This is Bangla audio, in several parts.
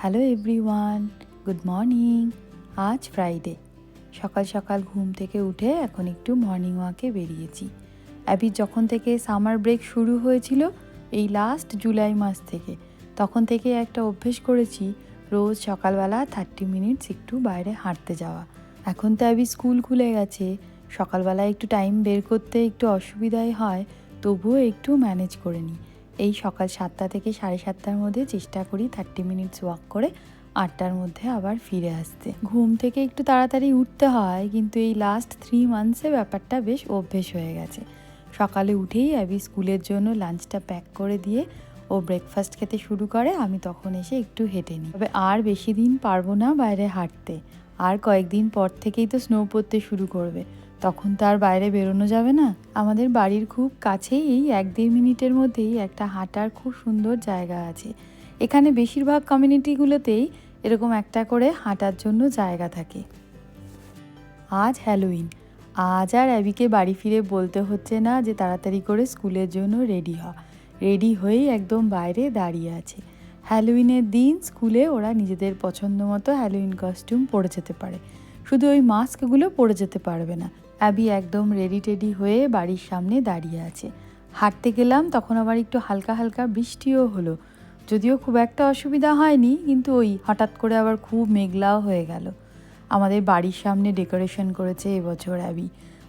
হ্যালো এভরিওয়ান গুড মর্নিং আজ ফ্রাইডে সকাল সকাল ঘুম থেকে উঠে এখন একটু মর্নিং ওয়াকে বেরিয়েছি। অ্যাবির যখন থেকে সামার ব্রেক শুরু হয়েছিল, এই লাস্ট জুলাই মাস থেকে, তখন থেকে একটা অভ্যেস করেছি, রোজ সকালবেলা থার্টি মিনিটস একটু বাইরে হাঁটতে যাওয়া। এখন তো অ্যাবি স্কুল খুলে গেছে। সকালবেলা একটু টাইম বের করতে একটু অসুবিধাই হয়, তবুও একটু ম্যানেজ করে নিই। এই সকাল সাতটা থেকে সাড়ে সাতটার মধ্যে চেষ্টা করি থার্টি মিনিটস ওয়াক করে আটটার মধ্যে আবার ফিরে আসতে। ঘুম থেকে একটু তাড়াতাড়ি উঠতে হয়, কিন্তু এই লাস্ট থ্রি মান্থসে ব্যাপারটা বেশ অভ্যেস হয়ে গেছে। সকালে উঠেই অ্যাবি স্কুলের জন্য লাঞ্চটা প্যাক করে দিয়ে ও ব্রেকফাস্ট খেতে শুরু করে, আমি তখন এসে একটু হেঁটে নিই। তবে আর বেশি দিন পারব না বাইরে হাঁটতে। আর কয়েকদিন পর থেকেই তো স্নো পড়তে শুরু করবে। তখন তো আর বাইরে বেরোনো যাবে না। আমাদের বাড়ির খুব কাছেই এই এক দেড় মিনিটের মধ্যেই একটা হাঁটার খুব সুন্দর জায়গা আছে। এখানে বেশিরভাগ কমিউনিটিগুলোতেই এরকম একটা করে হাঁটার জন্য জায়গা থাকে। আজ হ্যালোইন আজ আর অ্যাবিকে বাড়ি ফিরে বলতে হচ্ছে না যে তাড়াতাড়ি করে স্কুলের জন্য রেডি হ। রেডি হয়েই একদম বাইরে দাঁড়িয়ে আছে। হ্যালোইনের দিন স্কুলে ওরা নিজেদের পছন্দ মতো হ্যালোইন কস্টিউম পরে যেতে পারে। শুধু ওই মাস্কগুলো পরে যেতে পারবে না। অ্যাবি একদম রেডি টেডি হয়ে বাড়ির সামনে দাঁড়িয়ে আছে। হাঁটতে গেলাম, তখন আবার একটু হালকা হালকা বৃষ্টিও হলো। যদিও খুব একটা অসুবিধা হয়নি, কিন্তু ওই হঠাৎ করে আবার খুব মেঘলাও হয়ে গেল। আমাদের বাড়ির সামনে ডেকোরেশন করেছে এবছর অ্যাবি।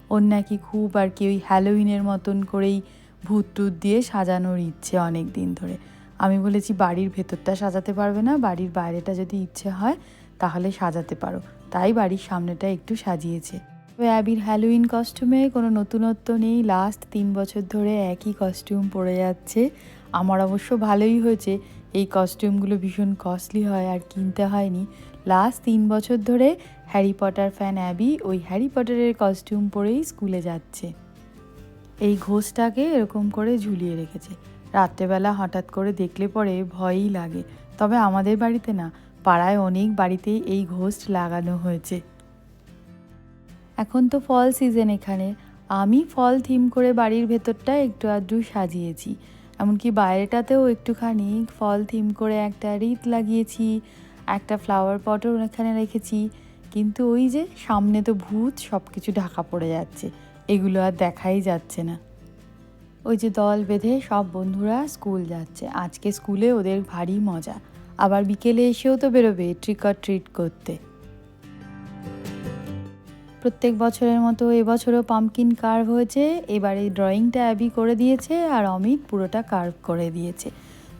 ওর নাকি খুব আর কি ওই হ্যালোইনের মতন করেই ভূত টুত দিয়ে সাজানোর ইচ্ছে অনেক দিন ধরে। আমি বলেছি, বাড়ির ভেতরটা সাজাতে পারবে না, বাড়ির বাইরেটা যদি ইচ্ছে হয়, তাহলে সাজাতে পারো। তাই বাড়ির সামনেটা একটু সাজিয়েছে। তবে অ্যাবির হ্যালোইন কস্টিউমে কোনো নতুনত্ব নেই। লাস্ট তিন বছর ধরে একই কস্টিউম পরে যাচ্ছে। আমার অবশ্য ভালোই হয়েছে। এই কস্টিউমগুলো ভীষণ কস্টলি হয় আর কিনতে হয়নি। লাস্ট তিন বছর ধরে হ্যারি পটার ফ্যান অ্যাবি ওই হ্যারি পটারের কস্টিউম পরেই স্কুলে যাচ্ছে। এই ঘোষটাকে এরকম করে ঝুলিয়ে রেখেছে। রাত্রেবেলা হঠাৎ করে দেখলে পরে ভয়ই লাগে। তবে আমাদের বাড়িতে না, পাড়ায় অনেক বাড়িতেই এই ঘোষ লাগানো হয়েছে। এখন তো ফল সিজন এখানে। আমি ফল থিম করে বাড়ির ভেতরটা একটু আধটু সাজিয়েছি। এমনকি বাইরেটাতেও একটুখানি ফল থিম করে একটা রিত লাগিয়েছি, একটা ফ্লাওয়ার পটও এখানে রেখেছি। কিন্তু ওই যে সামনে তো ভূত সব কিছু ঢাকা পড়ে যাচ্ছে। এগুলো আর দেখাই যাচ্ছে না। ওই যে দল বেঁধে সব বন্ধুরা স্কুল যাচ্ছে। আজকে স্কুলে ওদের ভারী মজা। আবার বিকেলে এসেও তো বেরোবে ট্রিক ট্রিট করতে। প্রত্যেক বছরের মতো এবছরও পাম্পকিন কার্ভ হয়েছে। এবারে ড্রয়িংটা অ্যাবি করে দিয়েছে আর অমিত পুরোটা কার্ভ করে দিয়েছে।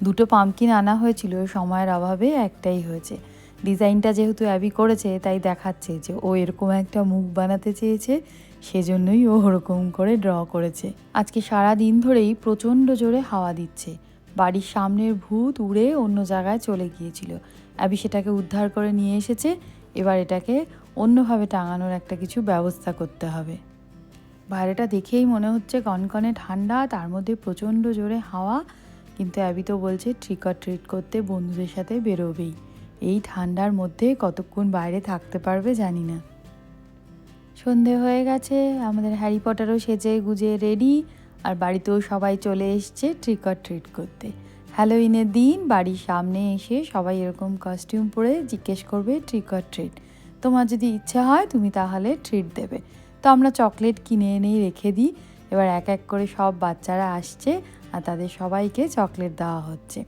দুটো পাম্পকিন আনা হয়েছিল, সময়ের অভাবে একটাই হয়েছে। ডিজাইনটা যেহেতু অ্যাবি করেছে, তাই দেখাচ্ছে যে ও এরকম একটা মুখ বানাতে চেয়েছে, সেজন্যই ও ওরকম করে ড্র করেছে। আজকে সারা দিন ধরেই প্রচণ্ড জোরে হাওয়া দিচ্ছে। বাড়ির সামনের ভূত উড়ে অন্য জায়গায় চলে গিয়েছিল। অ্যাবি সেটাকে উদ্ধার করে নিয়ে এসেছে। এবার এটাকে অন্যভাবে টাঙানোর একটা কিছু ব্যবস্থা করতে হবে। বাইরেটা দেখেই মনে হচ্ছে কনকনে ঠান্ডা, তার মধ্যে প্রচণ্ড জোরে হাওয়া, কিন্তু অ্যাবি তো বলছে ট্রিক ট্রিট করতে বন্ধুদের সাথে বেরোবেই। এই ঠান্ডার মধ্যে কতক্ষণ বাইরে থাকতে পারবে জানি না। সন্ধে হয়ে গেছে, আমাদের হ্যারি পটারও সেজে গুজে রেডি, আর বাড়িতেও সবাই চলে এসছে ট্রিক ট্রিট করতে। হ্যালোইনের দিন, বাড়ির সামনে এসে সবাই এরকম কস্টিউম পরে জিজ্ঞেস করবে ট্রিক অর ট্রিট তোমার যদি ইচ্ছা হয়, তুমি তাহলে ট্রিট দেবে। তো আমরা চকলেট কিনে এনেই রেখে দিই। এবার এক এক করে সব বাচ্চারা আসছে আর তাদের সবাইকে চকলেট দেওয়া হচ্ছে।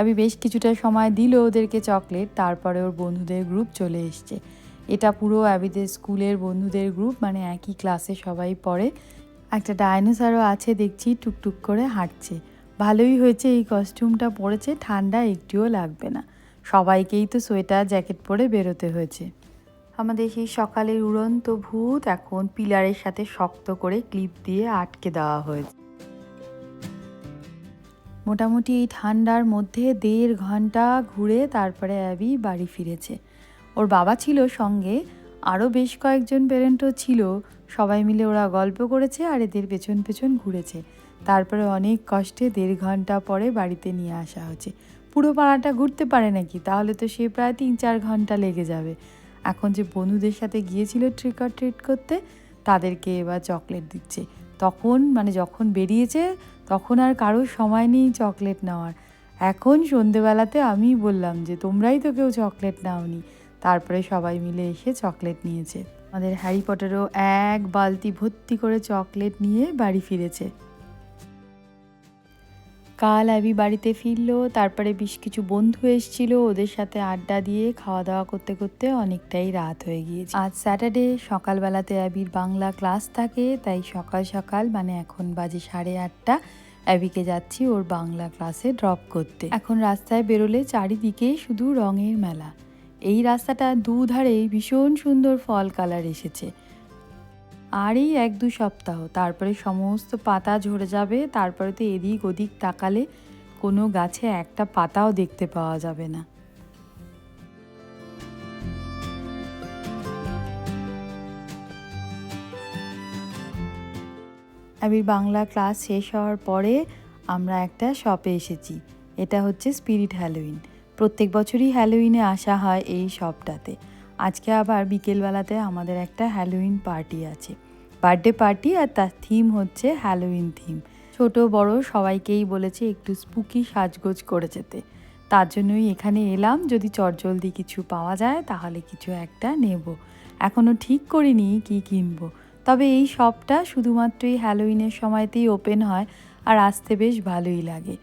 আমি বেশ কিছুটা সময় দিল ওদেরকে চকলেট তারপরে ওর বন্ধুদের গ্রুপ চলে এসছে। এটা পুরো অ্যাবিদের স্কুলের বন্ধুদের গ্রুপ মানে একই ক্লাসে সবাই পড়ে। একটা ডাইনোসরও আছে, দেখছি, টুকটুক করে হাঁটছে। ভালোই হয়েছে, এই কস্টিউমটা পরেছে, ঠান্ডা একটুও লাগবে না। সবাইকেই তো সোয়েটার, জ্যাকেট পরে বেরোতে হয়েছে। আমাদের সেই সকালের উড়ন্ত ভূত এখন পিলারের সাথে শক্ত করে ক্লিপ দিয়ে আটকে দেওয়া হয়েছে। মোটামুটি এই ঠান্ডার মধ্যে দেড় ঘণ্টা ঘুরে তারপরে অ্যাবি বাড়ি ফিরেছে। ওর বাবা ছিল সঙ্গে, আরও বেশ কয়েকজন প্যারেন্টও ছিল। সবাই মিলে ওরা গল্প করেছে আর এদের পেছন পেছন ঘুরেছে। তারপরে অনেক কষ্টে দেড় ঘণ্টা পরে বাড়িতে নিয়ে আসা হচ্ছে। পুরো পাড়াটা ঘুরতে পারে নাকি? তাহলে তো সে প্রায় তিন চার ঘণ্টা লেগে যাবে। এখন যে বন্ধুদের সাথে গিয়েছিল ট্রিক অর ট্রিট করতে, তাদেরকে এবার চকলেট দিচ্ছে। তখন মানে যখন বেরিয়েছে, তখন আর কারোর সময় নেই চকলেট নেওয়ার। এখন সন্ধেবেলাতে আমি বললাম যে, তোমরাই তো কেউ চকলেট নাওনি। তারপরে সবাই মিলে এসে চকলেট নিয়েছে। আমাদের হ্যারি পটারও এক বালতি ভর্তি করে চকলেট নিয়ে বাড়ি ফিরেছে। কাল অ্যাবি বাড়িতে ফিরলো, তারপরে বেশ কিছু বন্ধু এসেছিল, ওদের সাথে আড্ডা দিয়ে খাওয়া দাওয়া করতে করতে অনেকটাই রাত হয়ে গিয়েছে। আজ স্যাটারডে, সকালবেলাতে অ্যাবির বাংলা ক্লাস থাকে, তাই সকাল সকাল মানে এখন বাজে সাড়ে আটটা, অ্যাবিকে যাচ্ছি ওর বাংলা ক্লাসে ড্রপ করতে। এখন রাস্তায় বেরোলে চারিদিকে শুধু রঙের মেলা। এই রাস্তাটা দুধারেই ভীষণ সুন্দর ফল কালার এসেছে। আর এই এক দু সপ্তাহ, তারপরে সমস্ত পাতা ঝরে যাবে, তারপরে তো এদিক ওদিক তাকালে কোনো গাছে একটা পাতাও দেখতে পাওয়া যাবে না। আবির বাংলা ক্লাস শেষ হওয়ার পরে আমরা একটা শপে এসেছি। এটা হচ্ছে স্পিরিট হ্যালোইন। প্রত্যেক বছরই হ্যালোইনে আসা হয় এই শপটাতে আজকে আবার বিকেলবেলাতে আমাদের একটা হ্যালোইন পার্টি আছে। বার্থডে পার্টি আর তার থিম হচ্ছে হ্যালোইন থিম ছোট, বড় সবাইকেই বলেছে একটু স্পুকি সাজগোজ করে যেতে। তার জন্যই এখানে এলাম। যদি চটজলদি কিছু পাওয়া যায় তাহলে কিছু একটা নেব। এখনও ঠিক করিনি কি কিনবো। তবে এই শপটা শুধুমাত্র এই হ্যালোইনের সময়তেই ওপেন হয় আর আসতে বেশ ভালোই লাগে।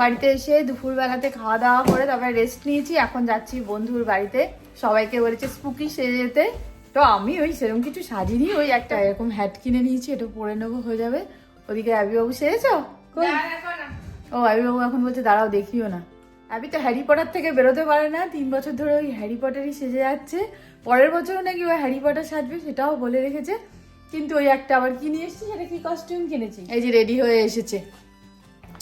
বাড়িতে এসে দুপুরবেলাতে খাওয়া দাওয়া করে তারপরে রেস্ট নিয়েছি। এখন যাচ্ছি বন্ধুর বাড়িতে। সবাইকে বলেছে স্পুকি সেজে যেতে তো আমি ওই সেরকম কিছু সাজিনি ওই একটা এরকম হ্যাট কিনে নিয়েছি এটা পরে নেব হয়ে যাবে। ওদিকে অ্যাবিবাবু সেরেছ? ও অ্যাবিবাবু এখন বলছে দাঁড়াও দেখিও না। অ্যাবি তো হ্যারি পটার থেকে বেরোতে পারে না। তিন বছর ধরে ওই হ্যারি পটারই সেজে যাচ্ছে। পরের বছরও নাকি ওই হ্যারি পটার সাজবে সেটাও বলে রেখেছে। কিন্তু ওই একটা আবার কি নিয়ে এসেছি সেটা কি কস্টিউম কিনেছি? এই যে রেডি হয়ে এসেছে।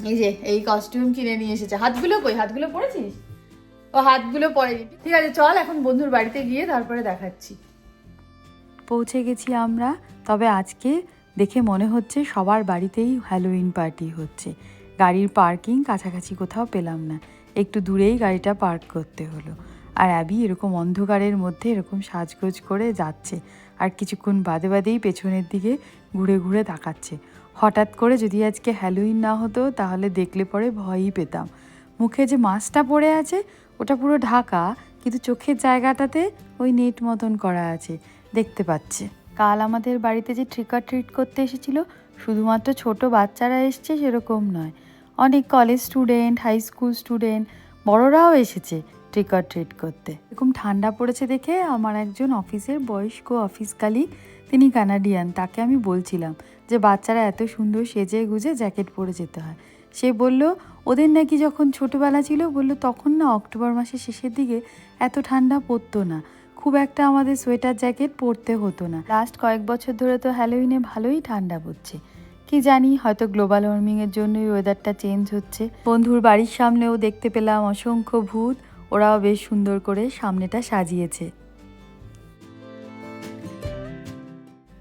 এই যে, এই কস্টিউম কিনে নিয়ে এসেছে। হাতগুলো কই? হাতগুলো পরেছিস? ও, হাতগুলো পরেনি। ঠিক আছে, চল এখন বন্ধুর বাড়িতে গিয়ে তারপরে দেখাচ্ছি। পৌঁছে গেছি আমরা, তবে আজকে দেখে মনে হচ্ছে সবার বাড়িতেই হ্যালোইন পার্টি হচ্ছে। গাড়ির পার্কিং কাছাকাছি কোথাও পেলাম না। একটু দূরেই গাড়িটা পার্ক করতে হলো। আর অ্যাবি এরকম অন্ধকারের মধ্যে এরকম সাজগোজ করে যাচ্ছে। আর কিছুক্ষণ বাদে বাদেই পেছনের দিকে ঘুরে ঘুরে তাকাচ্ছে। হঠাৎ করে যদি আজকে হ্যালোইন না হতো, তাহলে দেখলে পরে ভয়ই পেতাম। মুখে যে মাস্কটা পড়ে আছে, ওটা পুরো ঢাকা, কিন্তু চোখের জায়গাটাতে ওই নেট মতন করা আছে। দেখতে পাচ্ছে। কাল আমাদের বাড়িতে যে ট্রিকার ট্রিট করতে এসেছিল, শুধুমাত্র ছোট বাচ্চারা এসছে সেরকম নয়। অনেক college student high school student বড়রাও এসেছে ট্রিকার ট্রিট করতে। এরকম ঠান্ডা পড়েছে দেখে আমার একজন অফিসের বয়স্ক অফিস কালি তিনি কানাডিয়ান তাকে আমি বলছিলাম যে বাচ্চারা এত সুন্দর সেজে গুজে জ্যাকেট পরে যেতে হয়। সে বলল, ওদের নাকি যখন ছোটোবেলা ছিল, বলল তখন না অক্টোবর মাসের শেষের দিকে এত ঠান্ডা পড়তো না। খুব একটা আমাদের সোয়েটার, জ্যাকেট পরতে হতো না। লাস্ট কয়েক বছর ধরে তো হ্যালোইনে ভালোই ঠান্ডা পড়ছে। কি জানি, হয়তো গ্লোবাল ওয়ার্মিংয়ের জন্যই ওয়েদারটা চেঞ্জ হচ্ছে। বন্ধুর বাড়ির সামনেও দেখতে পেলাম অসংখ্য ভূত। ওরাও বেশ সুন্দর করে সামনেটা সাজিয়েছে।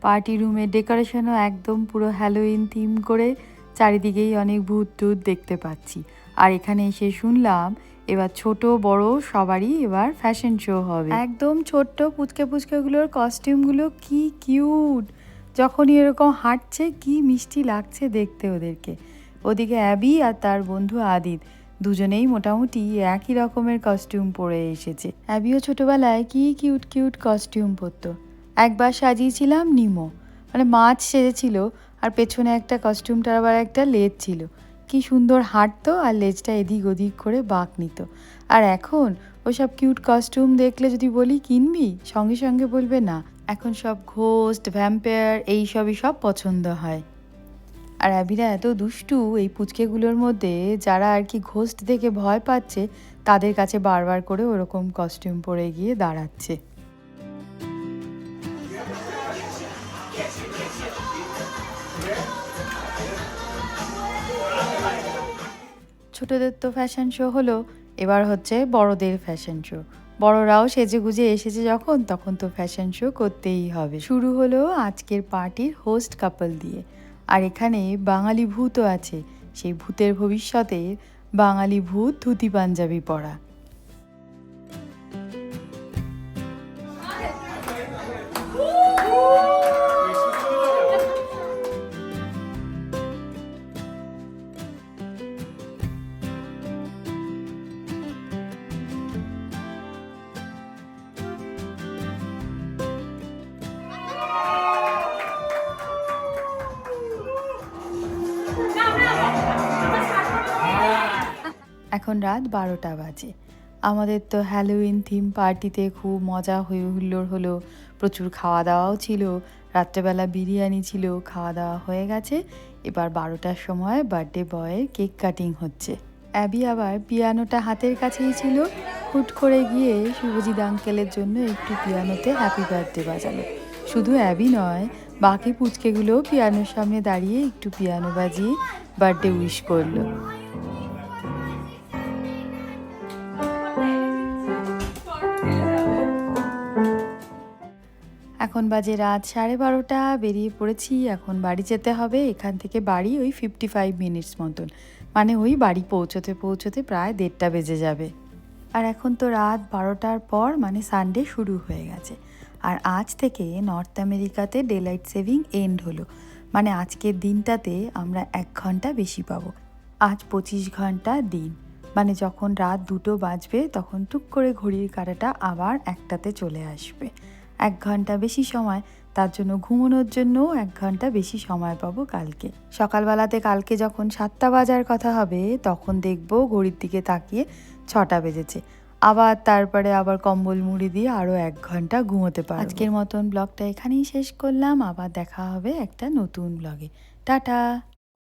পার্টি রুমের ডেকোরেশনও একদম পুরো হ্যালোইন থিম করে চারিদিকেই অনেক ভূত টুত দেখতে পাচ্ছি। আর এখানে এসে শুনলাম, এবার ছোট, বড় সবারই এবার ফ্যাশন শো হবে। একদম ছোট্ট পুচকে পুচকেগুলোর কস্টিউমগুলো কি কিউট যখনই এরকম হাঁটছে, কি মিষ্টি লাগছে দেখতে ওদেরকে। ওদিকে অ্যাবি আর তার বন্ধু আদিত দুজনেই মোটামুটি একই রকমের কস্টিউম পরে এসেছে। অ্যাবিও ছোটবেলায় কি কিউট কিউট কস্টিউম পরতো। একবার সাজিয়েছিলাম নিমো। মানে মাছ সেজেছিল আর পেছনে একটা কস্টিউমটার আবার একটা লেজ ছিল। কি সুন্দর হাঁটতো আর লেজটা এদিক ওদিক করে বাঁক নিত। আর এখন ওসব কিউট কস্টিউম দেখলে যদি বলি, কিনবি? সঙ্গে সঙ্গে বলবে না। এখন সব ঘোস্ট ভ্যাম্পায়ার এই সবই সব পছন্দ হয়। আর অ্যাবিরা এত দুষ্টু এই পুচকেগুলোর মধ্যে, যারা আর কি ঘোস্ট দেখে ভয় পাচ্ছে, তাদের কাছে বারবার করে ওরকম কস্টিউম পরে গিয়ে দাঁড়াচ্ছে। ছোটদের তো ফ্যাশন শো হলো, এবার হচ্ছে বড়দের ফ্যাশন শো বড়রাও সেজে গুজে এসেছে যখন, তখন তো ফ্যাশন শো করতেই হবে। শুরু হলো আজকের পার্টির হোস্ট কাপল দিয়ে। আর এখানে বাঙালি ভূতও আছে, সেই ভূতের ভবিষ্যতে বাঙালি ভূত ধুতি পাঞ্জাবি পরা। এখন রাত বারোটা বাজে। আমাদের তো হ্যালোউইন থিম পার্টিতে খুব মজা হয়ে হুল্লোড় হলো। প্রচুর খাওয়া দাওয়াও ছিল। রাত্রেবেলা বিরিয়ানি ছিল। খাওয়া দাওয়া হয়ে গেছে। এবার বারোটার সময় বার্থডে বয়ের কেক কাটিং হচ্ছে। অ্যাবি আবার পিয়ানোটা হাতের কাছেই ছিল। হুট করে গিয়ে শুভজিৎ আঙ্কেলের জন্য একটু পিয়ানোতে হ্যাপি বার্থডে বাজালো। শুধু অ্যাবি নয়, বাকি পুচকেগুলোও পিয়ানোর সামনে দাঁড়িয়ে একটু পিয়ানো বাজিয়ে বার্থডে উইশ করল। এখন বাজে রাত সাড়ে বারোটা, বেরিয়ে পড়েছি। এখন বাড়ি যেতে হবে। এখান থেকে বাড়ি ওই ফিফটি ফাইভ মিনিটস মতন। মানে ওই বাড়ি পৌঁছতে পৌঁছতে প্রায় দেড়টা বেজে যাবে। আর এখন তো রাত বারোটার পর মানে সানডে শুরু হয়ে গেছে। আর আজ থেকে নর্থ আমেরিকাতে ডেলাইট সেভিং এন্ড হলো। মানে আজকের দিনটাতে আমরা এক ঘণ্টা বেশি পাবো। আজ পঁচিশ ঘণ্টা দিন। মানে যখন রাত দুটো বাজবে, তখন টুক করে ঘড়ির কাঁটাটা আবার একটাতে চলে আসবে। এক ঘণ্টা বেশি সময়, তার জন্য ঘুমানোর জন্যও এক ঘণ্টা বেশি সময় পাবো কালকে। সকালবেলাতে কালকে যখন সাতটা বাজার কথা হবে, তখন দেখব ঘড়ির দিকে তাকিয়ে ছটা বেজেছে। আবার তারপরে আবার কম্বল মুড়ি দিয়ে আরও এক ঘণ্টা ঘুমোতে পারব। আজকের মতন ব্লগটা এখানেই শেষ করলাম। আবার দেখা হবে একটা নতুন ব্লগে। টাটা!